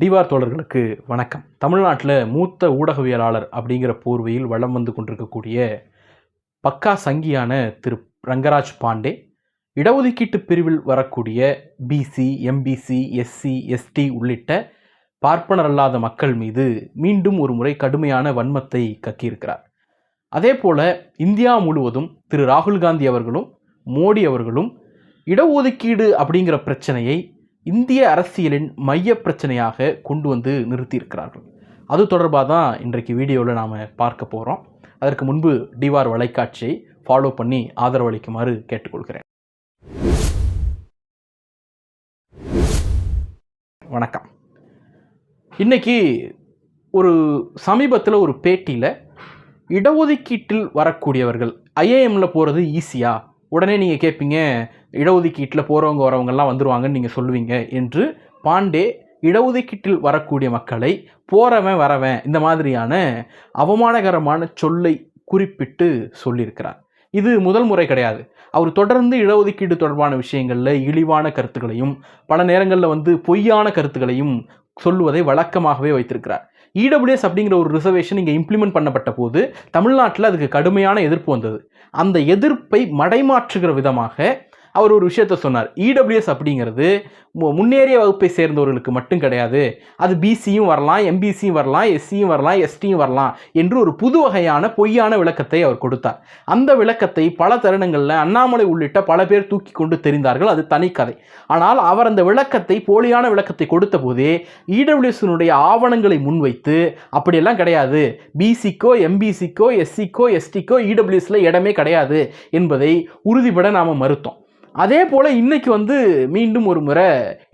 டிவார் தோழர்களுக்கு வணக்கம். தமிழ்நாட்டில் மூத்த ஊடகவியலாளர் அப்படிங்கிற போர்வையில் வளம் வந்து கொண்டிருக்கக்கூடிய பக்கா சங்கியான திரு ரங்கராஜ் பாண்டே இடஒதுக்கீட்டு பிரிவில் வரக்கூடிய பிசி எம்பிசி எஸ்சி எஸ்டி உள்ளிட்ட பார்ப்பனர் அல்லாத மக்கள் மீது மீண்டும் ஒரு முறை கடுமையான வன்மத்தை கக்கியிருக்கிறார். அதே போல இந்தியா முழுவதும் திரு ராகுல் காந்தி அவர்களும் மோடி அவர்களும் இடஒதுக்கீடு அப்படிங்கிற பிரச்சனையை இந்திய அரசியலின் மைய பிரச்சனையாக கொண்டு வந்து நிறுத்தியிருக்கிறார்கள். அது தொடர்பாக தான் இன்றைக்கு வீடியோவில் நாம் பார்க்க போகிறோம் அதற்கு முன்பு டிவார் வலைக்காட்சியை ஃபாலோ பண்ணி ஆதரவளிக்குமாறு கேட்டுக்கொள்கிறேன். வணக்கம். இன்னைக்கு ஒரு சமீபத்தில் ஒரு பேட்டியில் இடஒதுக்கீட்டில் வரக்கூடியவர்கள் ஐஏஎம்மில் போகிறது ஈஸியா உடனே நீங்கள் கேட்பீங்க இடஒதுக்கீட்டில் போகிறவங்க வரவங்கெல்லாம் வந்துருவாங்கன்னு நீங்கள் சொல்லுவீங்க என்று பாண்டே இடஒதுக்கீட்டில் வரக்கூடிய மக்களை போகிறவன் வரவன் இந்த மாதிரியான அவமானகரமான சொல்லை குறிப்பிட்டு சொல்லியிருக்கிறார். இது முதல் முறை கிடையாது. அவர் தொடர்ந்து இடஒதுக்கீடு தொடர்பான விஷயங்களில் இழிவான கருத்துக்களையும் பல நேரங்களில் வந்து பொய்யான கருத்துக்களையும் சொல்லுவதை வழக்கமாகவே வைத்திருக்கிறார். இடபிள்யூஎஸ் அப்படிங்கிற ஒரு ரிசர்வேஷன் இங்கே இம்ப்ளிமெண்ட் பண்ணப்பட்ட போது தமிழ்நாட்டில் அதுக்கு கடுமையான எதிர்ப்பு வந்தது. அந்த எதிர்ப்பை மடைமாற்றுகிற விதமாக அவர் ஒரு விஷயத்த சொன்னார். இடபிள்யூஎஸ் அப்படிங்கிறது முன்னேறிய வகுப்பை சேர்ந்தவர்களுக்கு மட்டும் கிடையாது. அது பிசியும் வரலாம் எம்பிசியும் வரலாம் எஸ்சியும் வரலாம் எஸ்டியும் வரலாம் என்று ஒரு புது வகையான பொய்யான விளக்கத்தை அவர் கொடுத்தார். அந்த விளக்கத்தை பல தருணங்களில் அண்ணாமலை உள்ளிட்ட பல பேர் தூக்கி கொண்டு தெரிந்தார்கள். அது தனிக்கதை ஆனால் அவர் அந்த விளக்கத்தை போலியான விளக்கத்தை கொடுத்த போதே இடபிள்யூஎஸ்னுடைய ஆவணங்களை முன்வைத்து அப்படியெல்லாம் கிடையாது. பிசிக்கோ எம்பிசிக்கோ எஸ்சிக்கோ எஸ்டிக்கோ இடபிள்யூஎஸில் இடமே கிடையாது என்பதை உறுதிபட நாம் மறுத்தோம். அதே போல் இன்றைக்கி வந்து மீண்டும் ஒரு முறை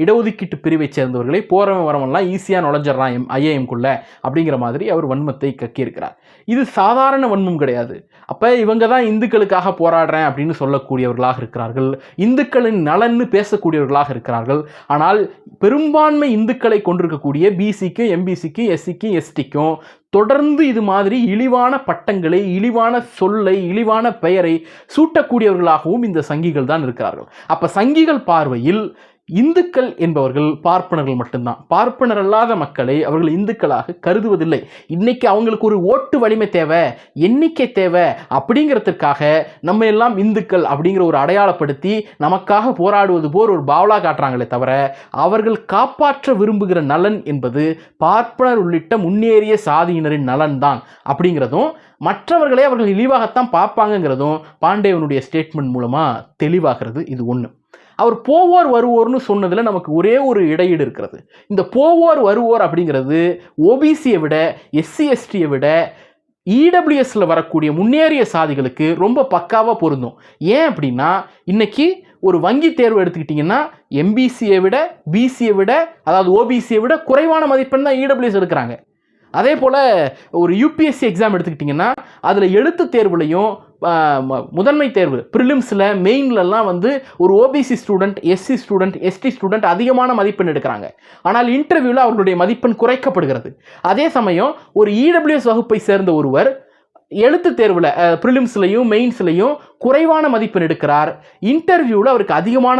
இடஒதுக்கீட்டு பிரிவை சேர்ந்தவர்களை போகிறவன் வரவன்லாம் ஈஸியாக நுழைஞ்சிடறான் எம் ஐஏஎம்குள்ளே அப்படிங்கிற மாதிரி அவர் வன்மத்தை கக்கியிருக்கிறார். இது சாதாரண வன்மம் கிடையாது. அப்போ இவங்க தான் இந்துக்களுக்காக போராடுறேன் அப்படின்னு சொல்லக்கூடியவர்களாக இருக்கிறார்கள். இந்துக்களின் நலன்னு பேசக்கூடியவர்களாக இருக்கிறார்கள். ஆனால் பெரும்பான்மை இந்துக்களை கொண்டிருக்கக்கூடிய பிசிக்கும் எம்பிசிக்கும் எஸ்சிக்கும் எஸ்டிக்கும் தொடர்ந்து இது மாதிரி இழிவான பட்டங்களை இழிவான சொல்லை இழிவான பெயரை சூட்டக்கூடியவர்களாகவும் இந்த சங்கிகள் தான் இருக்கிறார்கள். அப்போ சங்கிகள் பார்வையில் இந்துக்கள் என்பவர்கள் பார்ப்பனர்கள் மட்டும்தான். பார்ப்பனர் அல்லாத மக்களை அவர்கள் இந்துக்களாக கருதுவதில்லை. இன்னைக்கு அவங்களுக்கு ஒரு ஓட்டு வலிமை தேவை எண்ணிக்கை தேவை அப்படிங்கிறதுக்காக நம்ம எல்லாம் இந்துக்கள் அப்படிங்கிற ஒரு அடையாளப்படுத்தி நமக்காக போராடுவது போல் ஒரு பாவலா காட்டுறாங்களே தவிர அவர்கள் காப்பாற்ற விரும்புகிற நலன் என்பது பார்ப்பனர் உள்ளிட்ட முன்னேறிய சாதியினரின் நலன் தான் அப்படிங்கிறதும் மற்றவர்களை அவர்கள் இழிவாகத்தான் பார்ப்பாங்கங்கிறதும் பாண்டேவனுடைய ஸ்டேட்மெண்ட் மூலமாக தெளிவாகிறது இது ஒன்று அவர் போவோர் வருவோர்னு சொன்னதில் நமக்கு ஒரே ஒரு இடையீடு இருக்கிறது. இந்த போவோர் வருவோர் அப்படிங்கிறது ஓபிசியை விட எஸ்சி எஸ்டியை விட இடபிள்யூஎஸில் வரக்கூடிய முன்னேறிய சாதிகளுக்கு ரொம்ப பக்காவாக பொருந்தும். ஏன் அப்படின்னா இன்றைக்கி ஒரு வங்கி தேர்வு எடுத்துக்கிட்டிங்கன்னா எம்பிசியை விட பிசியை விட அதாவது ஓபிசியை விட குறைவான மதிப்பெண் தான் இடபிள்யூஎஸ் எடுக்கிறாங்க. அதே போல் ஒரு யூபிஎஸ்சி எக்ஸாம் எடுத்துக்கிட்டிங்கன்னா அதில் எழுத்து தேர்வுலையும் முதன்மை தேர்வு. ப்ரிலிம்ஸில் மெயின்லலாம் வந்து ஒரு OBC student SC student ST student அதிகமான மதிப்பெண் எடுக்கிறாங்க. ஆனால் இன்டர்வியூவில் அவர்களுடைய மதிப்பெண் குறைக்கப்படுகிறது. அதே சமயம் ஒரு இடபிள்யூஎஸ் வகுப்பை சேர்ந்த ஒருவர் எழுத்து தேர்வில் ப்ரிலிம்ஸ்லையும் மெயின்ஸ்லையும் குறைவான மதிப்பெண் எடுக்கிறார். இன்டர்வியூவில் அவருக்கு அதிகமான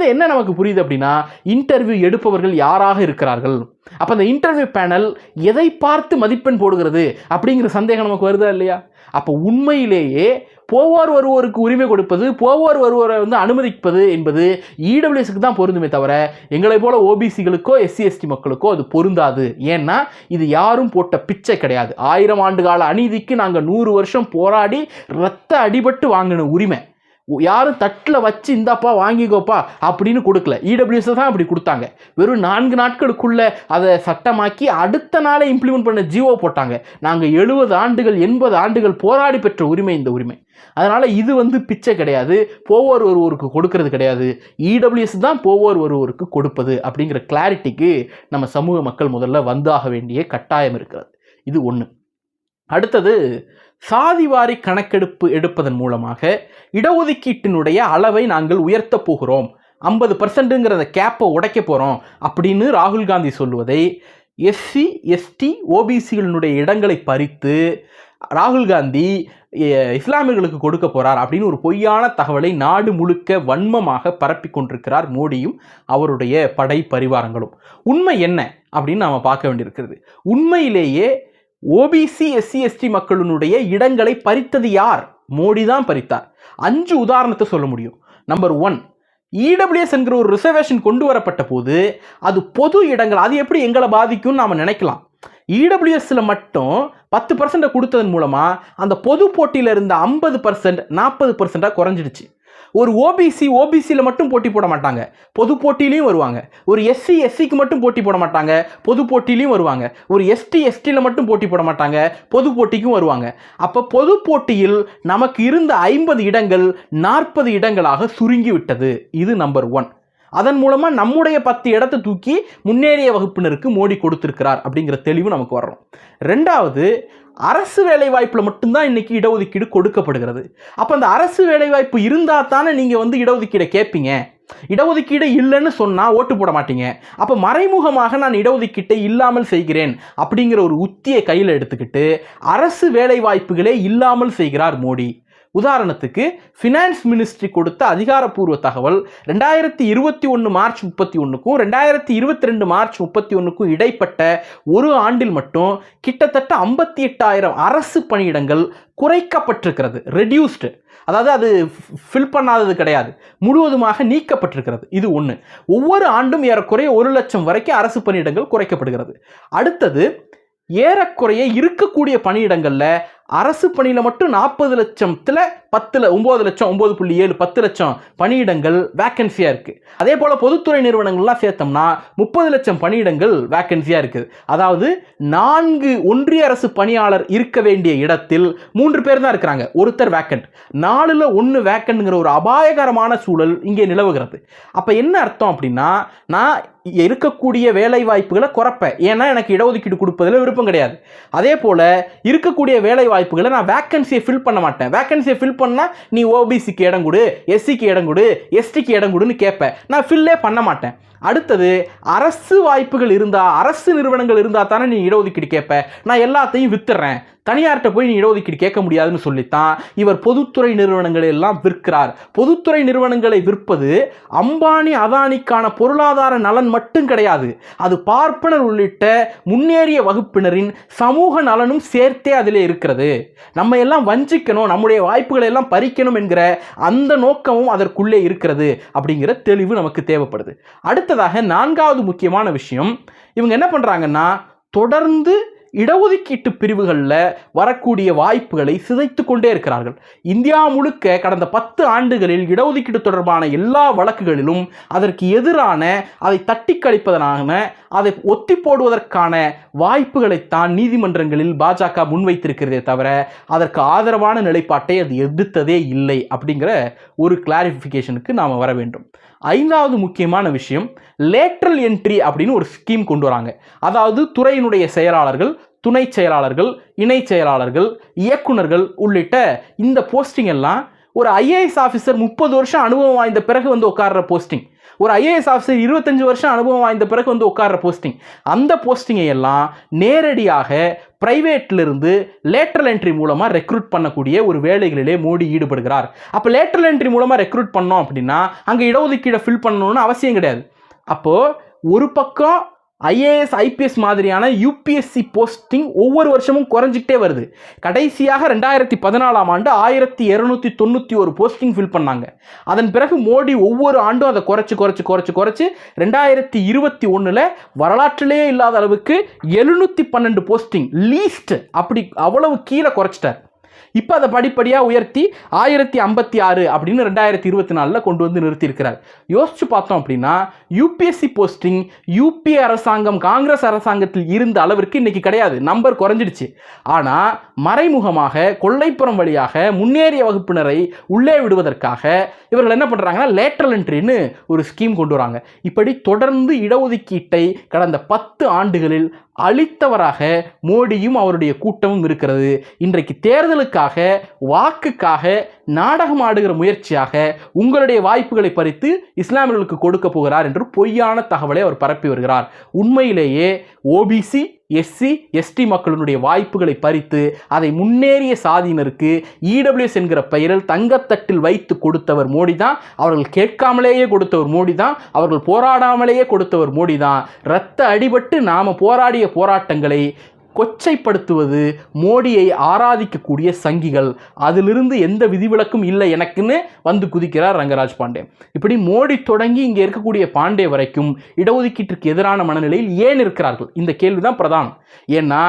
இதிலிருந்து என்ன நமக்கு புரியுது அப்படின்னா இன்டர்வியூ எடுப்பவர்கள் யாராக இருக்கிறார்கள்? அப்போ அந்த இன்டர்வியூ பேனல் எதை பார்த்து மதிப்பெண் போடுகிறது அப்படிங்கிற சந்தேகம் நமக்கு வருதா இல்லையா? அப்போ உண்மையிலேயே போவோர் வருவோருக்கு உரிமை கொடுப்பது போவோர் வருவோரை வந்து அனுமதிப்பது என்பது இடபிள்யூஎஸ்க்கு தான் பொருந்துமே தவிர எங்களை போல ஓபிசிகளுக்கோ எஸ்சி எஸ்டி மக்களுக்கோ அது பொருந்தாது. ஏன்னா இது யாரும் போட்ட பிச்சை கிடையாது. ஆயிரம் ஆண்டு கால அநீதிக்கு நாங்கள் நூறு வருஷம் போராடி ரத்த அடிபட்டு வாங்கின உரிமை. யாரும் தட்டில் வச்சு இந்தாப்பா வாங்கிக்கோப்பா அப்படின்னு கொடுக்கல. இடபிள்யூஎஸ் தான் அப்படி கொடுத்தாங்க. வெறும் நான்கு நாட்களுக்குள்ளே அதை சட்டமாக்கி அடுத்த நாளே இம்ப்ளிமெண்ட் பண்ண ஜியோ போட்டாங்க. நாங்கள் எழுபது ஆண்டுகள் எண்பது ஆண்டுகள் போராடி பெற்ற உரிமை இந்த உரிமை. அதனால் இது வந்து பிச்சை கிடையாது. போவோர் ஒருவருக்கு கொடுக்கறது கிடையாது. இடபிள்யூஎஸ் தான் போவோர் ஒருவருக்கு கொடுப்பது அப்படிங்கிற கிளாரிட்டிக்கு நம்ம சமூக மக்கள் முதல்ல வந்தாக வேண்டிய கட்டாயம் இருக்கிறது. இது ஒன்று அடுத்தது சாதிவாரி கணக்கெடுப்பு எடுப்பதன் மூலமாக இடஒதுக்கீட்டினுடைய அளவை நாங்கள் உயர்த்தப் போகிறோம். ஐம்பது பர்சன்ட்டுங்கிற கேப்பை உடைக்க போகிறோம் அப்படின்னு ராகுல் காந்தி சொல்லுவதை எஸ்சி எஸ்டி ஓபிசிகளினுடைய இடங்களை பறித்து ராகுல் காந்தி இஸ்லாமியர்களுக்கு கொடுக்க போகிறார் அப்படின்னு ஒரு பொய்யான தகவலை நாடு முழுக்க வன்மமாக பரப்பி கொண்டிருக்கிறார் மோடியும் அவருடைய படை பரிவாரங்களும் உண்மை என்ன அப்படின்னு நாம் பார்க்க வேண்டியிருக்கிறது. உண்மையிலேயே ஓபிசி எஸ்சி எஸ்டி மக்களினுடைய இடங்களை பறித்தது யார்? மோடி தான் பறித்தார். அஞ்சு உதாரணத்தை சொல்ல முடியும். நம்பர் ஒன் இடபிள்யூஎஸ் என்கிற ஒரு ரிசர்வேஷன் கொண்டு வரப்பட்ட போது அது பொது இடங்கள் அது எப்படி எங்களை பாதிக்கும்னு நாம் நினைக்கலாம். இடபிள்யூஎஸ்ல மட்டும் பத்து பர்சன்ட்டை கொடுத்ததன் மூலமாக அந்த பொது போட்டியில் இருந்த ஐம்பது பர்சன்ட் நாற்பது பர்சண்ட்டாக குறைஞ்சிடுச்சு. ஒரு ஓபிசி ஓபிசியில் மட்டும் போட்டி போட மாட்டாங்க. பொது போட்டியிலையும் வருவாங்க. ஒரு எஸ்சி எஸ்சிக்கு மட்டும் போட்டி போட மாட்டாங்க. பொது போட்டியிலையும் வருவாங்க. ஒரு எஸ்டி எஸ்டியில் மட்டும் போட்டி போட மாட்டாங்க. பொது போட்டிக்கும் வருவாங்க. அப்போ பொது போட்டியில் நமக்கு இருந்த ஐம்பது இடங்கள் நாற்பது இடங்களாக சுருங்கி விட்டது. இது நம்பர் ஒன் அதன் மூலமாக நம்முடைய பத்து இடத்தை தூக்கி முன்னேறிய வகுப்பினருக்கு மோடி கொடுத்திருக்கிறார் அப்படிங்கிற தெளிவு நமக்கு வர்றோம் ரெண்டாவது அரசு வேலைவாய்ப்பில் மட்டும்தான் இன்றைக்கி இடஒதுக்கீடு கொடுக்கப்படுகிறது. அப்போ அந்த அரசு வேலைவாய்ப்பு இருந்தால் தானே நீங்கள் வந்து இடஒதுக்கீடை கேட்பீங்க இடஒதுக்கீடு இல்லைன்னு சொன்னால் ஓட்டு போட மாட்டீங்க. அப்போ மறைமுகமாக நான் இடஒதுக்கீட்டை இல்லாமல் செய்கிறேன் அப்படிங்கிற ஒரு உத்தியை கையில் எடுத்துக்கிட்டு அரசு வேலைவாய்ப்புகளே இல்லாமல் செய்கிறார் மோடி. உதாரணத்துக்கு ஃபினான்ஸ் மினிஸ்ட்ரி கொடுத்த அதிகாரப்பூர்வ தகவல் ரெண்டாயிரத்தி இருபத்தி ஒன்று மார்ச் முப்பத்தி ஒன்றுக்கும் ரெண்டாயிரத்தி இருபத்தி ரெண்டு மார்ச் முப்பத்தி ஒன்றுக்கும் இடைப்பட்ட ஒரு ஆண்டில் மட்டும் கிட்டத்தட்ட ஐம்பத்தி எட்டாயிரம் அரசு பணியிடங்கள் குறைக்கப்பட்டிருக்கிறது ரெடியூஸ்டு அதாவது அது ஃபில் பண்ணாதது கிடையாது முழுவதுமாக நீக்கப்பட்டிருக்கிறது. இது ஒன்று ஒவ்வொரு ஆண்டும் ஏறக்குறைய ஒரு லட்சம் வரைக்கும் அரசு பணியிடங்கள் குறைக்கப்படுகிறது. அடுத்தது ஏறக்குறைய இருக்கக்கூடிய பணியிடங்களில் அரசு பணியில் மட்டும் நாற்பது லட்சத்தில் பத்தில் ஒம்பது லட்சம் ஒம்பது புள்ளி ஏழு பத்து லட்சம் பணியிடங்கள் வேக்கன்சியாக இருக்குது அதே போல் பொதுத்துறை நிறுவனங்கள்லாம் சேர்த்தோம்னா முப்பது லட்சம் பணியிடங்கள் வேக்கன்சியாக இருக்குது. அதாவது நான்கு ஒன்றிய அரசு பணியாளர் இருக்க வேண்டிய இடத்தில் மூன்று பேர் தான் இருக்கிறாங்க. ஒருத்தர் வேக்கண்ட் நாலில் ஒன்று வேக்கண்ட்ங்கிற ஒரு அபாயகரமான சூழல் இங்கே நிலவுகிறது. அப்போ என்ன அர்த்தம் அப்படின்னா நான் இருக்கக்கூடிய வேலை வாய்ப்புகளை குறைப்பேன். ஏன்னா எனக்கு இடஒதுக்கீடு கொடுப்பதில் விருப்பம் கிடையாது. அதே போல் இருக்கக்கூடிய வேலை வாய்ப்புகளை நான் வேக்கன்சியை ஃபில் பண்ண மாட்டேன். வேக்கன்சியை ஃபில் பண்ணால் நீ ஓபிசிக்கு இடம் கொடு எஸ்சிக்கு இடம் கொடு எஸ்டிக்கு இடம் கொடுன்னு கேட்பேன் நான் ஃபில்லே பண்ண மாட்டேன். அடுத்தது அரசு வாய்ப்புகள் இருந்தால் அரசு நிறுவனங்கள் இருந்தால் தானே நீ இடஒதுக்கீடு கேட்ப நான் எல்லாத்தையும் வித்துறேன். தனியார்கிட்ட போய் நீ இடஒதுக்கீடு கேட்க முடியாதுன்னு சொல்லித்தான் இவர் பொதுத்துறை நிறுவனங்களை எல்லாம் விற்கிறார். பொதுத்துறை நிறுவனங்களை விற்பது அம்பானி அதானிக்கான பொருளாதார நலன் மட்டும் கிடையாது. அது பார்ப்பனர் உள்ளிட்ட முன்னேறிய வகுப்பினரின் சமூக நலனும் சேர்த்தே அதிலே இருக்கிறது. நம்ம எல்லாம் வஞ்சிக்கணும் நம்முடைய வாய்ப்புகளை எல்லாம் பறிக்கணும் என்கிற அந்த நோக்கமும் அதற்குள்ளே இருக்கிறது அப்படிங்கிற தெளிவு நமக்கு தேவைப்படுது. அடுத்ததாக நான்காவது முக்கியமான விஷயம். இவங்க என்ன பண்ணுறாங்கன்னா தொடர்ந்து இடஒதுக்கீட்டு பிரிவுகளில் வரக்கூடிய வாய்ப்புகளை சிதைத்து கொண்டே இருக்கிறார்கள். இந்தியா முழுக்க கடந்த பத்து ஆண்டுகளில் இடஒதுக்கீடு தொடர்பான எல்லா வழக்குகளிலும் அதற்கு எதிரான அதை தட்டி கழிப்பதனான அதை ஒத்தி போடுவதற்கான வாய்ப்புகளைத்தான் நீதிமன்றங்களில் பாஜக முன்வைத்திருக்கிறதே தவிர அதற்கு ஆதரவான நிலைப்பாட்டை அது எதிர்த்ததே இல்லை அப்படிங்கிற ஒரு கிளாரிஃபிகேஷனுக்கு நாம் வர வேண்டும். ஐந்தாவது முக்கியமான விஷயம் லேட்ரல் என்ட்ரி அப்படின்னு ஒரு ஸ்கீம் கொண்டு வராங்க. அதாவது துறையினுடைய செயலாளர்கள் துணை செயலாளர்கள் இணை செயலாளர்கள் இயக்குனர்கள் உள்ளிட்ட இந்த போஸ்டிங் எல்லாம் ஒரு ஐஏஎஸ் ஆஃபீஸர் முப்பது வருஷம் அனுபவம் வாய்ந்த பிறகு வந்து உட்கார்ற போஸ்டிங் ஒரு ஐஏஎஸ் ஆஃபீஸர் இருபத்தஞ்சு வருஷம் அனுபவம் வாய்ந்த பிறகு வந்து உட்கார்ற போஸ்டிங் அந்த போஸ்டிங்கை எல்லாம் நேரடியாக பிரைவேட்லேருந்து லேட்டரல் என்ட்ரி மூலமாக ரெக்ரூட் பண்ணக்கூடிய ஒரு வேலைகளிலே மோடி ஈடுபடுகிறார். அப்போ லேட்டரல் என்ட்ரி மூலமாக ரெக்ரூட் பண்ணோம் அப்படின்னா அங்கே இடஒதுக்கீடை ஃபில் பண்ணணும்னு அவசியம் கிடையாது. அப்போது ஒரு பக்கம் ஐஏஎஸ் ஐபிஎஸ் மாதிரியான யூபிஎஸ்சி போஸ்டிங் ஒவ்வொரு வருஷமும் குறைஞ்சிக்கிட்டே வருது. கடைசியாக ரெண்டாயிரத்தி பதினாலாம் ஆண்டு ஆயிரத்தி இரநூத்தி தொண்ணூற்றி ஒரு போஸ்டிங் ஃபில் பண்ணாங்க. அதன் பிறகு மோடி ஒவ்வொரு ஆண்டும் அதை குறைச்சி குறைச்சி குறைச்சி குறைச்சி ரெண்டாயிரத்தி இருபத்தி ஒன்றில் வரலாற்றிலேயே இல்லாத அளவுக்கு எழுநூற்றி பன்னெண்டு போஸ்டிங் லீஸ்ட் அப்படி அவ்வளவு கீழே குறைச்சிட்டார். இப்போ அதை படிப்படியாக உயர்த்தி ஆயிரத்தி ஐம்பத்தி ஆறு அப்படின்னு ரெண்டாயிரத்தி இருபத்தி நாலில் கொண்டு வந்து நிறுத்தியிருக்கிறார். யோசிச்சு பார்த்தோம் அப்படின்னா யூபிஎஸ்சி போஸ்டிங் யூபி அரசாங்கம் காங்கிரஸ் அரசாங்கத்தில் இருந்த அளவிற்கு இன்னைக்கு கிடையாது. நம்பர் குறைஞ்சிடுச்சு. ஆனால் மறைமுகமாக கொள்ளைப்புறம் வழியாக முன்னேறிய வகுப்பினரை உள்ளே விடுவதற்காக இவர்கள் என்ன பண்ணுறாங்கன்னா லேட்ரல் என்ட்ரின்னு ஒரு ஸ்கீம் கொண்டு வராங்க. இப்படி தொடர்ந்து இடஒதுக்கீட்டை கடந்த பத்து ஆண்டுகளில் அளித்தவராக மோடியும் அவருடைய கூட்டமும் இருக்கிறது. இன்றைக்கு தேர்தலுக்கு மக்களுக்காக வாக்குக்காக நாடகம் ஆடுகிற முயற்சியாக உங்களுடைய வாய்ப்புகளை பறித்து இஸ்லாமியர்களுக்கு கொடுக்க போகிறார் என்று பொய்யான தகவலை அவர் பரப்பி வருகிறார். உண்மையிலேயே ஓபிசி எஸ்சி எஸ்டி மக்களினுடைய வாய்ப்புகளை பறித்து அதை முன்னேறிய சாதியினருக்கு இடபிள்யூஎஸ் என்கிற பெயரில் தங்கத்தட்டில் வைத்து கொடுத்தவர் மோடி தான் அவர்கள் கேட்காமலேயே கொடுத்தவர் மோடி தான் அவர்கள் போராடாமலேயே கொடுத்தவர் மோடி தான் ரத்த அடிபட்டு நாம் போராடிய போராட்டங்களை கொச்சைப்படுத்துவது மோடியை ஆராதிக்கக்கூடிய சங்கிகள். அதிலிருந்து எந்த விதிவிலக்கும் இல்லை எனக்குன்னு வந்து குதிக்கிறார் ரங்கராஜ் பாண்டே. இப்படி மோடி தொடங்கி இங்கே இருக்கக்கூடிய பாண்டே வரைக்கும் இடஒதுக்கீட்டிற்கு எதிரான மனநிலையில் ஏன் இருக்கிறார்கள்? இந்த கேள்விதான் பிரதானம். ஏன்னா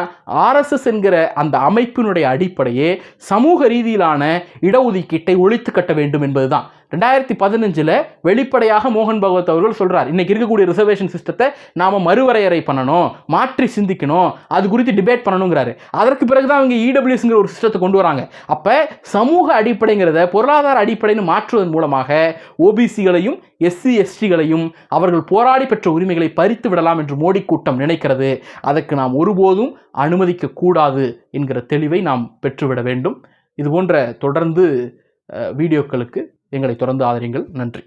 ஆர்எஸ்எஸ் என்கிற அந்த அமைப்பினுடைய அடிப்படையே சமூக ரீதியிலான இடஒதுக்கீட்டை ஒழித்து கட்ட வேண்டும் என்பதுதான். ரெண்டாயிரத்தி பதினஞ்சில் வெளிப்படையாக மோகன் பகவத் அவர்கள் சொல்கிறார் இன்னைக்கு இருக்கக்கூடிய ரிசர்வேஷன் சிஸ்டத்தை நாம் மறுவரையறை பண்ணணும் மாற்றி சிந்திக்கணும் அது குறித்து டிபேட் பண்ணணுங்கிறாரு. அதற்கு பிறகு தான் அவங்க இடபிள்யூஸ்ங்கிற ஒரு சிஸ்டத்தை கொண்டு வராங்க. அப்போ சமூக அடிப்படைங்கிறத பொருளாதார அடிப்படைன்னு மாற்றுவதன் மூலமாக ஓபிசிகளையும் எஸ்சி எஸ்டிகளையும் அவர்கள் போராடி பெற்ற உரிமைகளை பறித்து விடலாம் என்று மோடி கூட்டம் நினைக்கிறது. அதற்கு நாம் ஒருபோதும் அனுமதிக்க கூடாது என்கிற தெளிவை நாம் பெற்றுவிட வேண்டும். இது போன்ற தொடர்ந்து வீடியோக்களுக்கு எங்களை தொடர்ந்து ஆதரிங்கள் நன்றி.